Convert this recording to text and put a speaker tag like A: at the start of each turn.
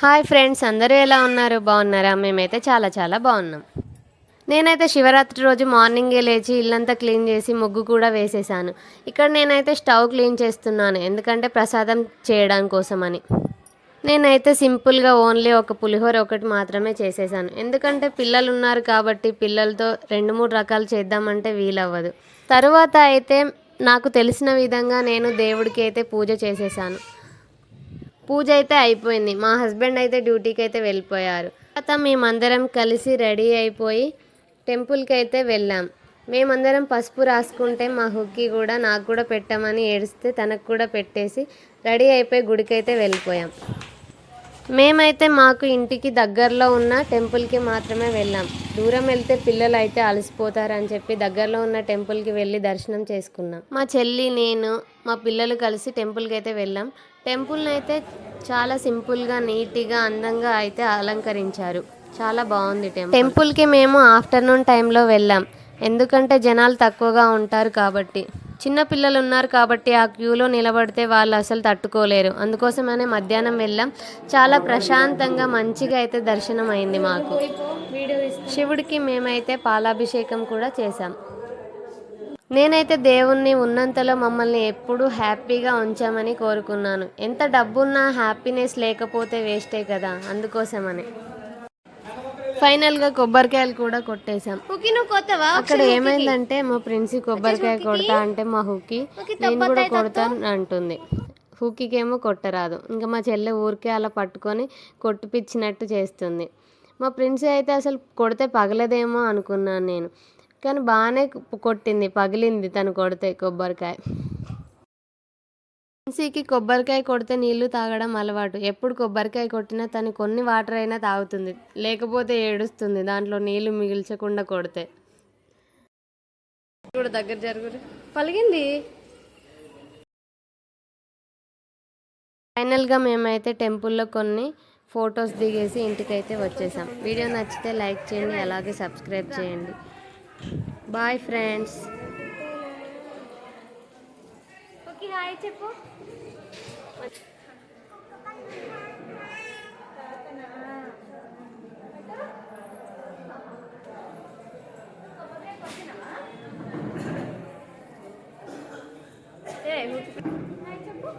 A: Hi friends అందరూ ఎలా ఉన్నారు? బాగున్నారా? మేమైతే చాలా చాలా బాగున్నాం. నేనైతే శివరాత్రి రోజు మార్నింగే లేచి ఇల్లంతా క్లీన్ చేసి ముగ్గు కూడా వేసేసాను. ఇక్కడ నేనైతే స్టవ్ క్లీన్ చేస్తున్నాను ఎందుకంటే ప్రసాదం చేయడానికి కోసమని. నేనైతే సింపుల్గా ఓన్లీ ఒక పులిహోర ఒకటి మాత్రమే చేసేసాను. ఎందుకంటే పిల్లలు ఉన్నారు కాబట్టి పిల్లలతో రెండు మూడు రకాలు చేద్దామంటే వీలవ్వదు. తరువాత అయితే నాకు తెలిసిన విధంగా నేను దేవుడికి అయితే పూజ చేసేసాను. పూజ అయితే అయిపోయింది. మా హస్బెండ్ అయితే డ్యూటీకి అయితే వెళ్ళిపోయారు. తర్వాత మేమందరం కలిసి రెడీ అయిపోయి టెంపుల్కి అయితే వెళ్ళాం. మేమందరం పసుపు రాసుకుంటే మా హుక్కి కూడా నాకు కూడా పెట్టమని ఏడిస్తే తనకు కూడా పెట్టేసి రెడీ అయిపోయి గుడికైతే వెళ్ళిపోయాం. మేమైతే మాకు ఇంటికి దగ్గరలో ఉన్న టెంపుల్కి మాత్రమే వెళ్ళాం. దూరం వెళ్తే పిల్లలు అయితే అలసిపోతారని చెప్పి దగ్గరలో ఉన్న టెంపుల్కి వెళ్ళి దర్శనం చేసుకున్నాం. మా చెల్లి నేను మా పిల్లలు కలిసి టెంపుల్కి అయితే వెళ్ళాం. టెంపుల్ని అయితే చాలా సింపుల్గా నీట్గా అందంగా అయితే అలంకరించారు. చాలా బాగుంది టెంపుల్. టెంపుల్కి మేము ఆఫ్టర్నూన్ టైంలో వెళ్ళాం. ఎందుకంటే జనాలు తక్కువగా ఉంటారు కాబట్టి. చిన్నపిల్లలు ఉన్నారు కాబట్టి ఆ క్యూలో నిలబడితే వాళ్ళు అసలు తట్టుకోలేరు. అందుకోసమనే మధ్యాహ్నం వెళ్ళాం. చాలా ప్రశాంతంగా మంచిగా అయితే దర్శనం అయింది మాకు. శివుడికి మేమైతే పాలాభిషేకం కూడా చేశాం. నేనైతే దేవుణ్ణి ఉన్నంతలో మమ్మల్ని ఎప్పుడూ హ్యాపీగా ఉంచామని కోరుకున్నాను. ఎంత డబ్బున్నా హ్యాపీనెస్ లేకపోతే వేస్టే కదా అందుకోసమని. ఫైనల్గా కొబ్బరికాయలు కూడా కొట్టేశాం.
B: ఓకే నువ్వు కొత్తవా
A: అక్కడ ఏమైందంటే మా ప్రిన్సి కొబ్బరికాయ కొడతా అంటే మా హుకి నేను కూడా కొడతాను అంటుంది. హుకికేమో కొట్టరాదు. ఇంకా మా చెల్లె ఊరికే అలా పట్టుకొని కొట్టిపిచ్చినట్టు చేస్తుంది. మా ప్రిన్సి అయితే అసలు కొడితే పగలదేమో అనుకున్నాను నేను. కానీ బాగానే కొట్టింది పగిలింది తను కొడితే కొబ్బరికాయ. ప్రిన్సీకి కొబ్బరికాయ కొడితే నీళ్ళు తాగడం అలవాటు. ఎప్పుడు కొబ్బరికాయ కొట్టినా తను కొన్ని వాటర్ అయినా తాగుతుంది. లేకపోతే ఏడుస్తుంది దాంట్లో నీళ్ళు మిగిల్చకుండా కొడితే. దగ్గర జరుగురు పలిగింది. ఫైనల్గా మేమైతే టెంపుల్లో కొన్ని ఫొటోస్ దిగేసి ఇంటికైతే వచ్చేసాం. వీడియో నచ్చితే లైక్ చేయండి అలాగే సబ్స్క్రైబ్ చేయండి. Bye friends.
B: ఓకే హాయ్ చెప్పు.
A: చెప్పు.